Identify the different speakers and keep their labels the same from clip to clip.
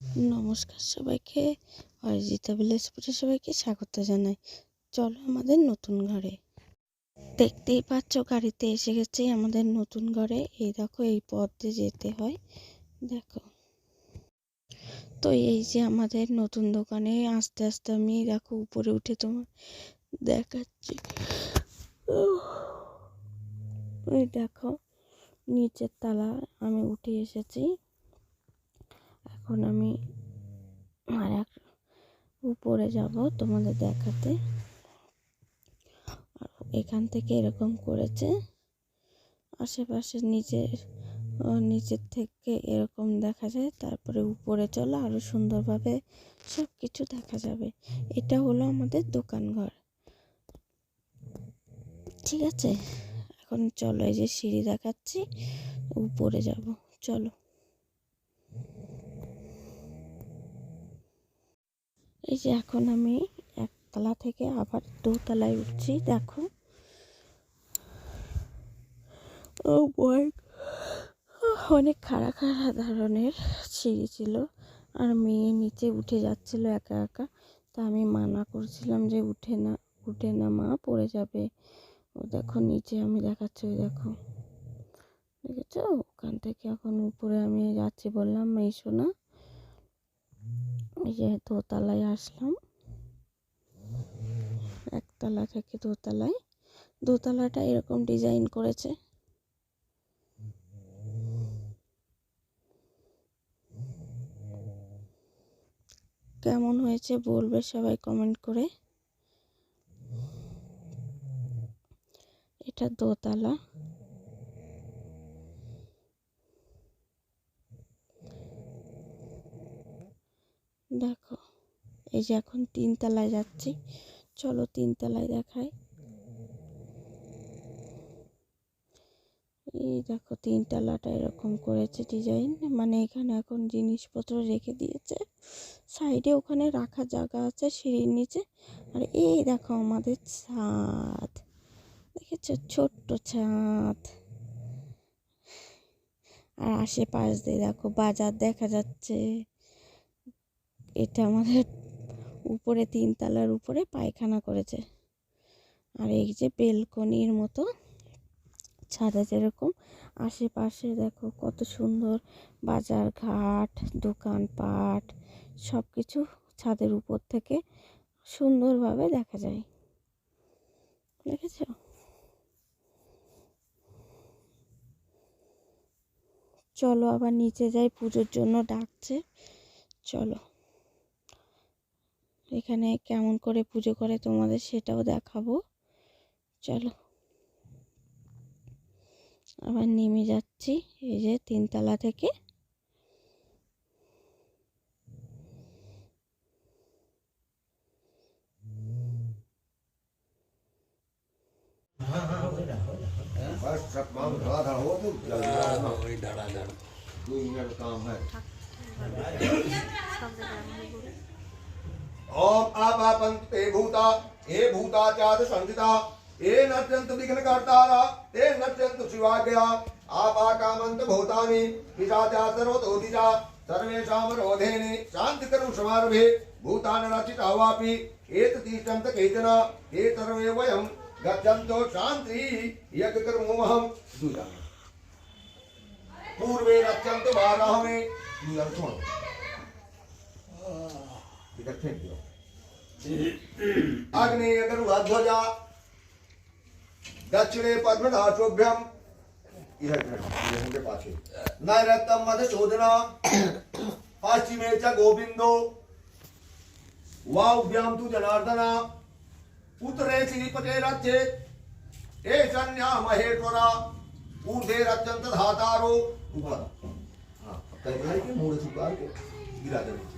Speaker 1: নমস্কার সবাইকে অরিজিতা ভিলেজ ফুটে সবাইকে স্বাগত জানাই। চলো আমাদের নতুন ঘরে। দেখতেই পাচ্ছ গাড়িতে এসে গেছে আমাদের নতুন ঘরে। এই দেখো, এই পথ যেতে হয়। দেখো। তো এই যে আমাদের নতুন দোকানে আস্তে আস্তে আমি দেখো উপরে উঠে তোমার দেখাচ্ছি। ওই দেখো, নিচের তালা আমি উঠে এসেছি। এখন আমি আর এক উপরে যাব তোমাদের দেখাতে। এখান থেকে এরকম করেছে। আশেপাশে নিচের নিচের থেকে এরকম দেখা যায়। তারপরে উপরে চলো আরও সুন্দরভাবে সব কিছু দেখা যাবে। এটা হলো আমাদের দোকান ঘর। ঠিক আছে? এখন চলো এই যে সিঁড়ি দেখাচ্ছি, উপরে যাব। চলো। এই যে এখন আমি একতলা থেকে আবার দোতলায় উঠছি, দেখো। ও বয় অনেক খাড়া খাড়া ধরনের সিঁড়ি ছিল আর মেয়ে নিচে উঠে যাচ্ছিল একা একা। তা আমি মানা করছিলাম যে উঠে না উঠে না মা, পড়ে যাবে। ও দেখো নিচে আমি দেখাচ্ছি, ওই দেখো। দেখেছ? ওখান থেকে এখন উপরে আমি যাচ্ছি বললাম এসো না এই দোতলায় আসলাম, একতলা থেকে দোতলায়। দোতলাটা এরকম ডিজাইন করেছে। কেমন হয়েছে বলবে সবাই কমেন্ট করে। এটা দোতলা। দেখো, এই যে এখন তিনতলায় যাচ্ছি। চলো তিন তিনতলায় দেখাই। এই দেখো তিনতলাটা এরকম করেছে ডিজাইন মানে এখানে এখন জিনিসপত্র রেখে দিয়েছে। সাইডে ওখানে রাখার জায়গা আছে, সিঁড়ির নিচে। আর এই দেখো আমাদের ছাদ। দেখেছ? ছোট্ট ছাদ। আর আশেপাশ দিয়ে দেখো বাজার দেখা যাচ্ছে। এটা আমাদের উপরে তিন তিনতলার উপরে পায়খানা করেছে। আর এই যে বেলকনির মতো ছাদে যেরকম আশেপাশে দেখো কত সুন্দর বাজার ঘাট, দোকানপাট সব কিছু ছাদের উপর থেকে সুন্দরভাবে দেখা যায়। দেখেছ? চলো আবার নিচে যাই, পুজোর জন্য ডাকছে। চলো। এখানে কেমন করে পুজো করে তোমাদের সেটাও দেখাবো চলো আবার নেমে যাচ্ছি এই যে তিনতলা থেকে
Speaker 2: बस सब काम धड़ा धड़ा हो ओम आपापंत ते भूता हे भूता चाद संहिता हे नत्यंत विघ्न कर्तारा ते नत्यंत शिवाज्ञा आपाकामंत भूतानि पिशाचा सर्वतोदिता सर्वेषां रोधेने, शान्तिकरं समारभे, भूतानि रचिता वापि एततीष्टन्त केचन हे सर्वे गच्छन्तो पूर्वे रक्षन्तो बारह में दुजा इधर फेंक दो अग्नि ध्वजा दक्षिणे पद्मधातुभ्यम इधर मध शोधना पश्चिमे च गोविंदो वाउभ्याम तू जनार्दना उतरे श्रीपते रथे ए सन्या महेश्वरा ऊर्धे रत्यंत धातारो ऊपर। हाँ कहीं मूड़ चुका गिरा देने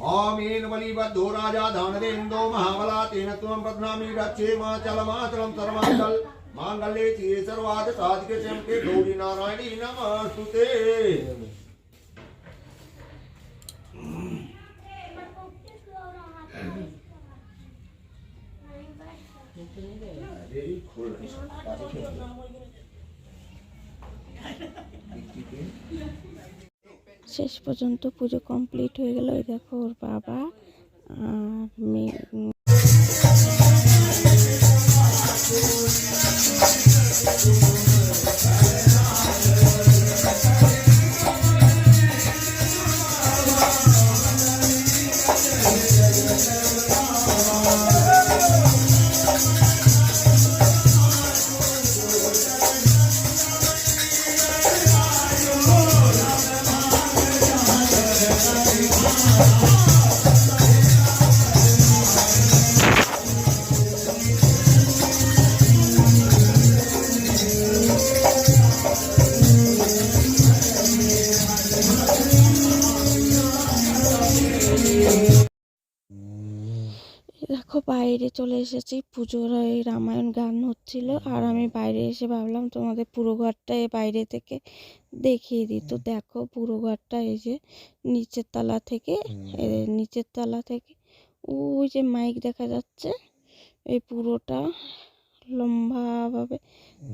Speaker 2: ओम येन बलिबद्धो राजा धानरेन्दो महाबला, तेन त्वं बध्नामि रक्षे मा चलमाचलं सर्वाचल मांगल्ये चिरे सर्वाद साधके शंके गौरी नारायणी नमस्तुते। खोल।
Speaker 1: শেষ পর্যন্ত পুজো কমপ্লিট হয়ে গেল। ওই দেখো ওর বাবা আর মেয়ে। দেখো বাইরে চলে এসেছি। পুজোর এই রামায়ণ গান হচ্ছিল। আর আমি বাইরে এসে ভাবলাম তোমাদের পুরো ঘরটা এই বাইরে থেকে দেখিয়ে দিই। তো দেখো পুরো ঘরটা এই যে নিচের তলা থেকে নিচের তলা থেকে ওই যে মাইক দেখা যাচ্ছে। এই পুরোটা লম্বাভাবে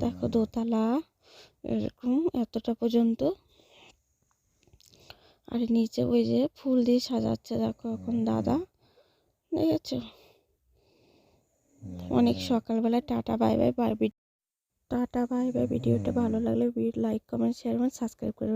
Speaker 1: দেখো দোতলা এরকম এতটা পর্যন্ত। আর নিচে ওই যে ফুল দিয়ে সাজাচ্ছে দেখো এখন দাদা দেখেছ? অনেক সকালবেলা tata bye bye bye tata bye bye. ভিডিওটা ভালো লাগলে লাইক কমেন্ট শেয়ার এবং সাবস্ক্রাইব করে